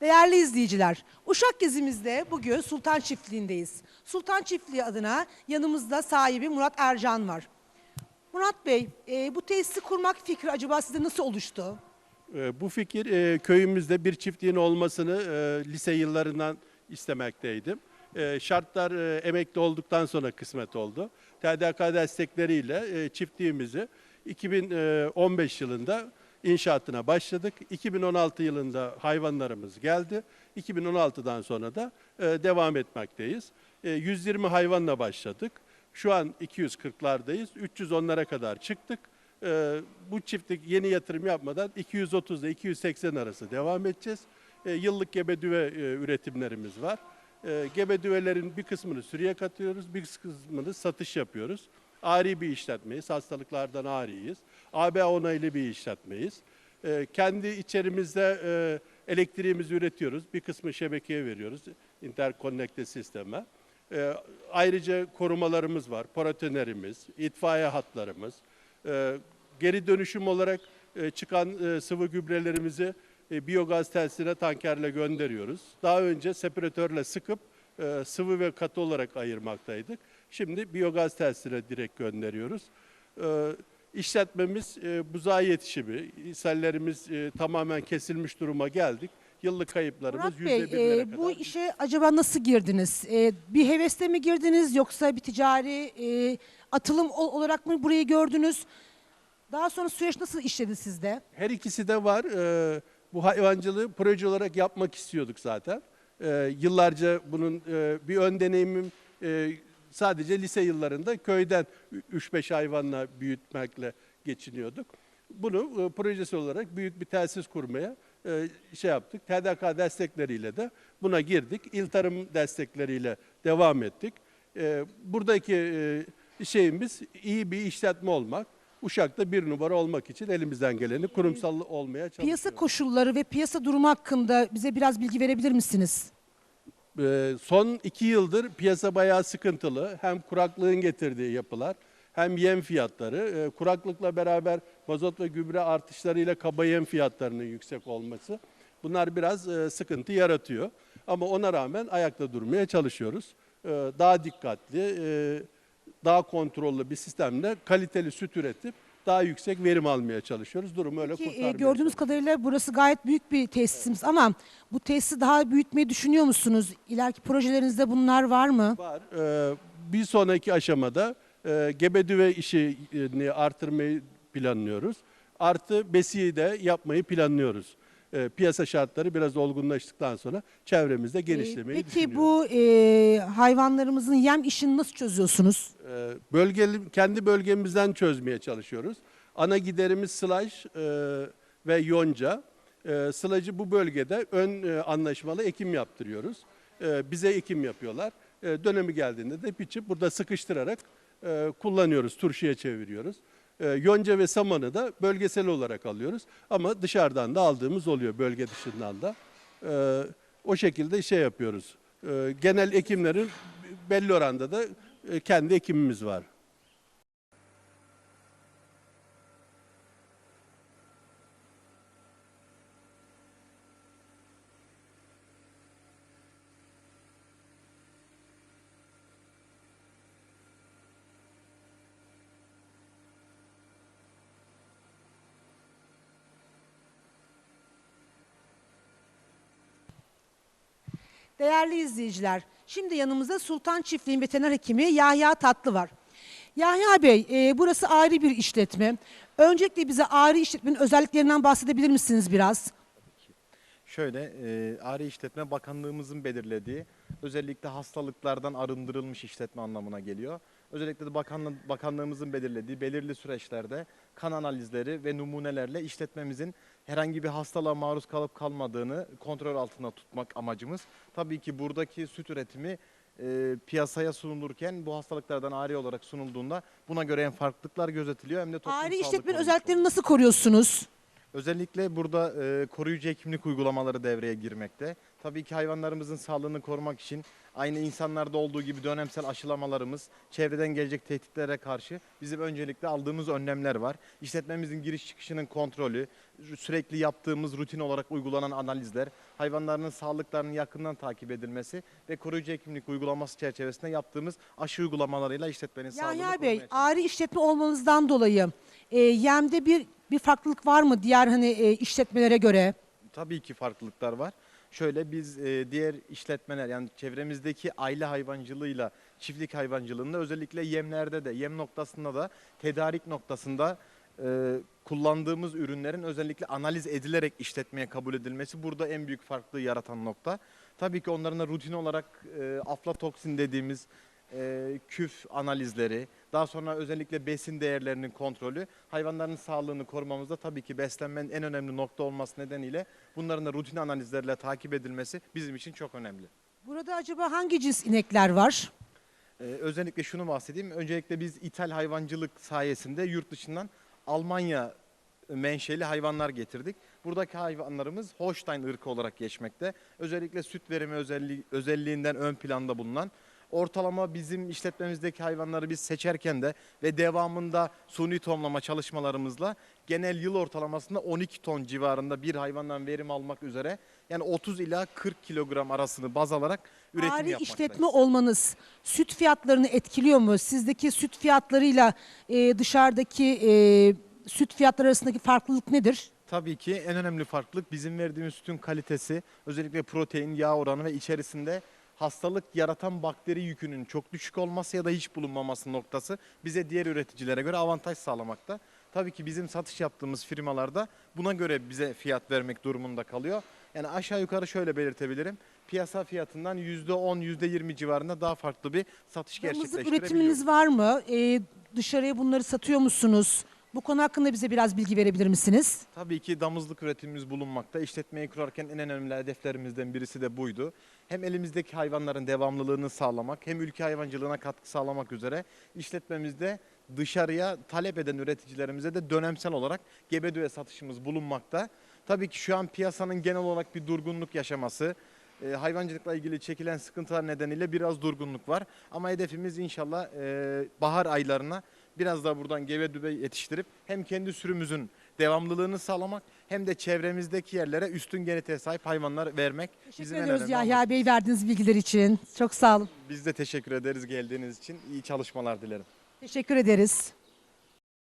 Değerli izleyiciler, Uşak gezimizde bugün Sultan Çiftliği'ndeyiz. Sultan Çiftliği adına yanımızda sahibi Murat Ercan var. Murat Bey, e, bu tesisi kurmak fikri acaba size nasıl oluştu? Ee, Bu fikir e, köyümüzde bir çiftliğin olmasını e, lise yıllarından istemekteydim. E, Şartlar e, emekli olduktan sonra kısmet oldu. TDK destekleriyle e, çiftliğimizi 2015 yılında inşaatına başladık. 2016 yılında hayvanlarımız geldi. 2016'dan sonra da e, devam etmekteyiz. E, 120 hayvanla başladık. Şu an 240'lardayız. 310'lara kadar çıktık. Ee, bu çiftlik yeni yatırım yapmadan 230 ile 280 arası devam edeceğiz. Ee, yıllık gebe düve e, üretimlerimiz var. Ee, gebe düvelerin bir kısmını sürüye katıyoruz, bir kısmını satış yapıyoruz. Ari bir işletmeyiz, hastalıklardan ariyiz. AB onaylı bir işletmeyiz. Ee, kendi içerimizde e, elektriğimizi üretiyoruz, bir kısmı şebekeye veriyoruz, interkonnekte sisteme. Ee, ayrıca korumalarımız var, paratonerimiz, itfaiye hatlarımız. Ee, geri dönüşüm olarak e, çıkan e, sıvı gübrelerimizi e, biyogaz tesisine tankerle gönderiyoruz. Daha önce separatörle sıkıp e, sıvı ve katı olarak ayırmaktaydık. Şimdi biyogaz tesisine direkt gönderiyoruz. Ee, işletmemiz e, buzağı yetişimi, ishallerimiz e, tamamen kesilmiş duruma geldik. Yıllık kayıplarımız Murat yüzde Bey, birlere e, kadar. bu işe acaba nasıl girdiniz? E, bir hevesle mi girdiniz yoksa bir ticari e, atılım ol- olarak mı burayı gördünüz? Daha sonra süreç nasıl işledi sizde? Her ikisi de var. Ee, bu hayvancılığı proje olarak yapmak istiyorduk zaten. Ee, yıllarca bunun e, bir ön deneyimim e, sadece lise yıllarında köyden 3-5 hayvanla büyütmekle geçiniyorduk. Bunu e, projesi olarak büyük bir tesis kurmaya e, şey yaptık. TDK destekleriyle de buna girdik. İl tarım destekleriyle devam ettik. E, buradaki e, şeyimiz iyi bir işletme olmak. Uşak'ta bir numara olmak için elimizden geleni kurumsal olmaya çalışıyoruz. Piyasa koşulları ve piyasa durumu hakkında bize biraz bilgi verebilir misiniz? Ee, son iki yıldır piyasa bayağı sıkıntılı. Hem kuraklığın getirdiği yapılar hem yem fiyatları. Ee, kuraklıkla beraber mazot ve gübre artışlarıyla kaba yem fiyatlarının yüksek olması. Bunlar biraz e, sıkıntı yaratıyor. Ama ona rağmen ayakta durmaya çalışıyoruz. Ee, daha dikkatli, e, daha kontrollü bir sistemle kaliteli süt üretip daha yüksek verim almaya çalışıyoruz. Durumu öyle Ki, e, kurtarmaya gördüğümüz kadarıyla burası gayet büyük bir tesisimiz ama bu tesisi daha büyütmeyi düşünüyor musunuz? İleriki projelerinizde bunlar var mı? Var. Ee, bir sonraki aşamada e, gebe düve işini artırmayı planlıyoruz. Artı besiyi de yapmayı planlıyoruz. Ee, piyasa şartları biraz olgunlaştıktan sonra çevremizde genişlemeyi E, Peki düşünüyoruz. bu e, hayvanlarımızın yem işini nasıl çözüyorsunuz? Ee, bölgeli, kendi bölgemizden çözmeye çalışıyoruz. Ana giderimiz sılaj e, ve yonca. E, sılajı bu bölgede ön e, anlaşmalı ekim yaptırıyoruz. E, bize ekim yapıyorlar. E, dönemi geldiğinde de biçip burada sıkıştırarak e, kullanıyoruz, turşuya çeviriyoruz. E, yonca ve samanı da bölgesel olarak alıyoruz. Ama dışarıdan da aldığımız oluyor, bölge dışından da. E, o şekilde şey yapıyoruz. E, genel ekimlerin belli oranda da kendi ekimimiz var. Değerli izleyiciler, şimdi yanımızda Sultan Çiftliği Veteriner Hekimi Yahya Tatlı var. Yahya Bey, e, burası ayrı bir işletme. Öncelikle bize ayrı işletmenin özelliklerinden bahsedebilir misiniz biraz? Şöyle, e, Ari İşletme Bakanlığımızın belirlediği özellikle hastalıklardan arındırılmış işletme anlamına geliyor. Özellikle de bakanlı, bakanlığımızın belirlediği belirli süreçlerde kan analizleri ve numunelerle işletmemizin herhangi bir hastalığa maruz kalıp kalmadığını kontrol altında tutmak amacımız. Tabii ki buradaki süt üretimi e, piyasaya sunulurken bu hastalıklardan ari olarak sunulduğunda buna göre hem farklılıklar gözetiliyor hem de toplum Ayrı sağlığı işletmenin korunmuş özelliklerini nasıl koruyorsunuz? Özellikle burada e, koruyucu hekimlik uygulamaları devreye girmekte. Tabii ki hayvanlarımızın sağlığını korumak için aynı insanlarda olduğu gibi dönemsel aşılamalarımız, çevreden gelecek tehditlere karşı bizim öncelikle aldığımız önlemler var. İşletmemizin giriş çıkışının kontrolü, sürekli yaptığımız rutin olarak uygulanan analizler, hayvanların sağlıklarının yakından takip edilmesi ve koruyucu hekimlik uygulaması çerçevesinde yaptığımız aşı uygulamalarıyla işletmenin sağlığını Yahya korumaya Bey, çalışıyoruz. ayrı işletme olmanızdan dolayı e, yemde bir bir farklılık var mı diğer hani e, işletmelere göre? Tabii ki farklılıklar var. Şöyle biz e, diğer işletmeler yani çevremizdeki aile hayvancılığıyla çiftlik hayvancılığında özellikle yemlerde de yem noktasında da tedarik noktasında e, kullandığımız ürünlerin özellikle analiz edilerek işletmeye kabul edilmesi burada en büyük farklılığı yaratan nokta. Tabii ki onların da rutin olarak e, aflatoksin dediğimiz e, küf analizleri, daha sonra özellikle besin değerlerinin kontrolü, hayvanların sağlığını korumamızda tabii ki beslenmenin en önemli nokta olması nedeniyle bunların da rutin analizlerle takip edilmesi bizim için çok önemli. Burada acaba hangi cins inekler var? Ee, özellikle şunu bahsedeyim. Öncelikle biz ithal hayvancılık sayesinde yurt dışından Almanya menşeli hayvanlar getirdik. Buradaki hayvanlarımız Holstein ırkı olarak geçmekte. Özellikle süt verimi özelliği, özelliğinden ön planda bulunan ortalama bizim işletmemizdeki hayvanları biz seçerken de ve devamında suni tohumlama çalışmalarımızla genel yıl ortalamasında 12 ton civarında bir hayvandan verim almak üzere yani 30 ila 40 kilogram arasını baz alarak üretim Ayrı yapmaktayız. işletme olmanız süt fiyatlarını etkiliyor mu? Sizdeki süt fiyatlarıyla e, dışarıdaki e, süt fiyatları arasındaki farklılık nedir? Tabii ki en önemli farklılık bizim verdiğimiz sütün kalitesi, özellikle protein, yağ oranı ve içerisinde hastalık yaratan bakteri yükünün çok düşük olması ya da hiç bulunmaması noktası bize diğer üreticilere göre avantaj sağlamakta. Tabii ki bizim satış yaptığımız firmalarda buna göre bize fiyat vermek durumunda kalıyor. Yani aşağı yukarı şöyle belirtebilirim. Piyasa fiyatından %10, %20 civarında daha farklı bir satış Damızlık gerçekleştirebiliyoruz. üretiminiz var mı? E, dışarıya bunları satıyor musunuz? Bu konu hakkında bize biraz bilgi verebilir misiniz? Tabii ki damızlık üretimimiz bulunmakta. İşletmeyi kurarken en önemli hedeflerimizden birisi de buydu. Hem elimizdeki hayvanların devamlılığını sağlamak hem ülke hayvancılığına katkı sağlamak üzere işletmemizde dışarıya talep eden üreticilerimize de dönemsel olarak gebe düve satışımız bulunmakta. Tabii ki şu an piyasanın genel olarak bir durgunluk yaşaması, e, hayvancılıkla ilgili çekilen sıkıntılar nedeniyle biraz durgunluk var. Ama hedefimiz inşallah e, bahar aylarına biraz daha buradan gebe düve yetiştirip hem kendi sürümüzün devamlılığını sağlamak hem de çevremizdeki yerlere üstün genetiğe sahip hayvanlar vermek. Teşekkür bizim ediyoruz Yahya. Bey verdiğiniz bilgiler için. Çok sağ olun. Biz de teşekkür ederiz geldiğiniz için. İyi çalışmalar dilerim. Teşekkür ederiz.